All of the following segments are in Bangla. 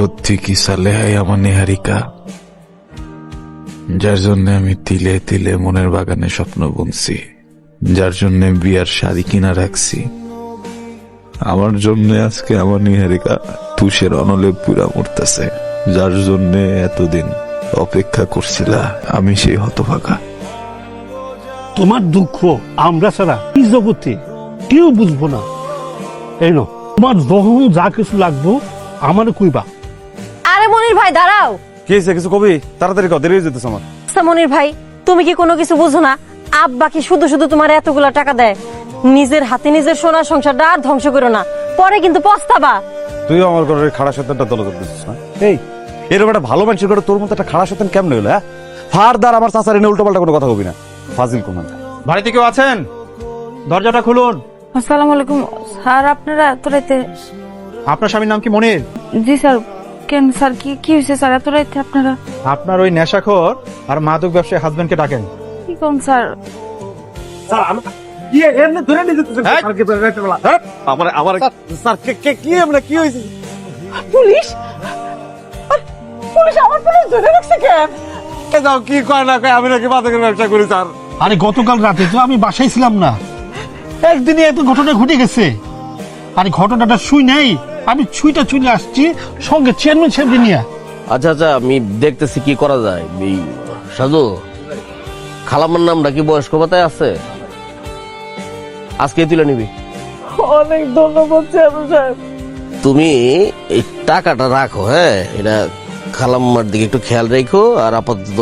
সত্যি কি সালেহাই আমার নিহারিকা? যার জন্য আমি তিলে তিলে মনের বাগানে স্বপ্ন বুনছি, যার জন্য বিয়ার শাড়ি কিনা রাখছি। আমার জন্য আজকে আমার নিহারিকা তুষের অনলে পুরা মরতেছে, যার জন্য এতদিন অপেক্ষা করছিলা আমি সেই হতভাগা। তোমার দুঃখ আমরা ছাড়া এই জগতে কেউ বুঝব না। এই তোমার যখন যা কিছু লাগবো আমার কইবা। আরে মনির ভাই দাঁড়াও। কি হয়েছে? কিছু কবি? তাড়াতাড়ি কর দেরি হয়ে যেতেছে আমার। আচ্ছা মনির ভাই তুমি কি কোনো কিছু বুঝো না? আব্বা কি শুধু শুধু তোমার এতগুলা টাকা দেয়? নিজের হাতে নিজের সোনার সংসারটা আর ধ্বংস করো না। পরে কিন্তু পস্তাবা। তুইও আমার ঘরের খাড়া সত্যানটা দল করতেছিস না এই এরকম একটা ভালো মানুষের ঘরে তোর মতো একটা খাড়া সত্যান কেমন হলো হ্যাঁ? ফারদার আমার চাচার এনে উল্টো পাল্টা কোনো কথা কবি না। ফাজিল কোন বাড়িতে কেউ আছেন? দরজাটা খুলুন। আসসালামু আলাইকুম। স্যার আপনারা এত রাইতে আপনার স্বামীর নাম কি মনির? জি স্যার কেন স্যার। কি কি হয়েছে স্যার? এত রাইতে আপনারা? আপনার ওই নেশাখোর আর মাদক ব্যবসায়ী হাজবেন্ডকে ডাকেন। কি কোন স্যার? আমার আমার স্যার কে কে কি আমরা কি হয়েছে? পুলিশ? পুলিশ আমার পুলিশ ধরে রাখছে কেন এ যাও কি কয় না কয় আমি নাকি মাদকের ব্যবসা করি স্যার। আরে গতকাল রাতে তো আমি বাসায় ছিলাম না। একদিনে এত ঘটনা ঘটে গেছে। আর ঘটনাটা শুই নাই। আমি ছুইটা চলে আসছি সঙ্গে চেয়ারম্যান সাহেব নিয়ে। আচ্ছা আচ্ছা আমি দেখতেছি কি করা যায়। এই সাজু খালামার নামটা কি বয়স্ক ভাতায় আছে? আজকে তুলে নিবি। অনেক ধন্যবাদ চেয়ারম্যান সাহেব। তুমি এই টাকাটা রাখো হ্যাঁ? এটা খালাম্মার দিকে একটু খেয়াল রেখো আর আপাতত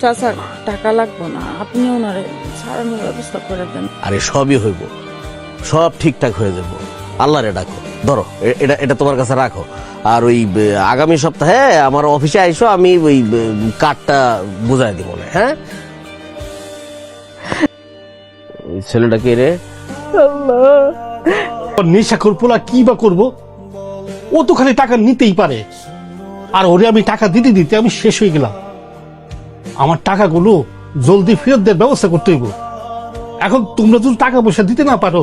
চাচা টাকা লাগবে না। আপনি ওনারে ছাড়ানোর ব্যবস্থা করে দেন। আরে সবই হইব। সব ঠিকঠাক হয়ে যাব। আল্লাহরে ডাকো। ধরো এটা এটা তোমার কাছে রাখো। আর ওই আগামী সপ্তাহে আমার অফিসে আইসো, আমি ওই কার্ডটা বুঝাই দিব না হ্যাঁ? ছেলেটা কে রে? নেশাখোর পোলা কি বা করব? ও তো খালি টাকা নিতেই পারে। আর ওরে আমি টাকা দিতে দিতে আমি শেষ হয়ে গেলাম। আমার টাকাগুলো জলদি ফেরত দেওয়ার ব্যবস্থা করতে হইব। এখন তোমরা যদি টাকা পয়সা দিতে না পারো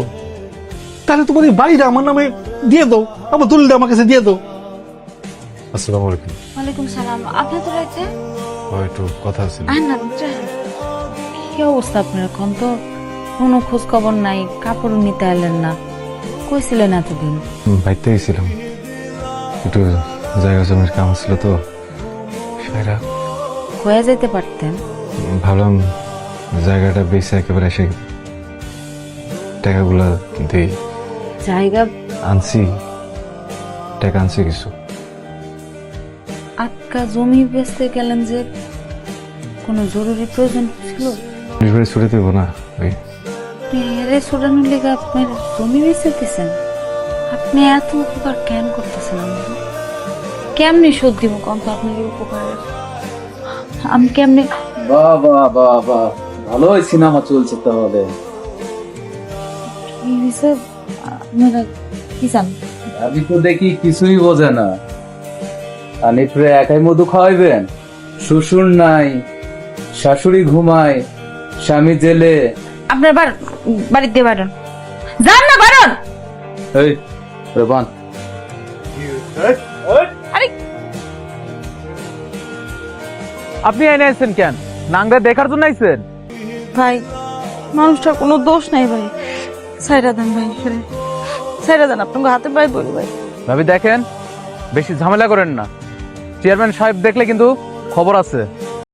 তাহলে তোমার এই বাড়িটা আমার নামে দিয়ে দাও আমার দলিলটা আমার কাছে দিয়ে দাও। আসসালামু আলাইকুম। ওয়ালাইকুম সালাম। আপনি তো ও একটু কথা ছিল আর না কি অবস্থা আপনার এখন তো? কোনো খোঁজ খবর নাই কাপড় নিতে এলেন না। কইছিলেন এতদিন? বাইতে গেছিলাম। একটু জায়গা জমির কাম ছিল তো সেটা হয়ে যেতে পারতেন। ভাবলাম জায়গাটা বেশি একেবারে এসে টাকাগুলা দিই। জায়গা আনছি টাকা আনছি কিছু। আটকা জমি বেচতে গেলেন যে কোনো জরুরি প্রয়োজন ছিল? পুলিশ ছুটে দেবো না ওই হেরে ছোড়ানোর লেগে আপনার জমি বেচে দিচ্ছেন আপনি এত উপকার কেন করতেছেন আমাদের কেমনে শোধ দিব কম তো আপনার এই উপকারের? আমি কেমনে বাহ বাহ বাহ বাহ ভালোই সিনেমা চলছে তাহলে। কি হয়েছে আপনারা কি জান আমি তো দেখি কিছুই বোঝে না। আনিফরে একাই মধু খাওয়াইবেন? শ্বশুর নাই শাশুড়ি ঘুমায় স্বামী জেলে। আপনার বার বাড়িতে বারণ। যান না বারণ! এই রেবান। আরে আপনি এনে আইছেন কেন? নাংরা দেখার জন্য আইছেন? ভাই মানুষটার কোনো দোষ নাই ভাই। ভাই আপনাকে হাতে পাই ভাই। ভাবি দেখেন, বেশি ঝামেলা করেন না। চেয়ারম্যান সাহেব দেখলে কিন্তু খবর আছে।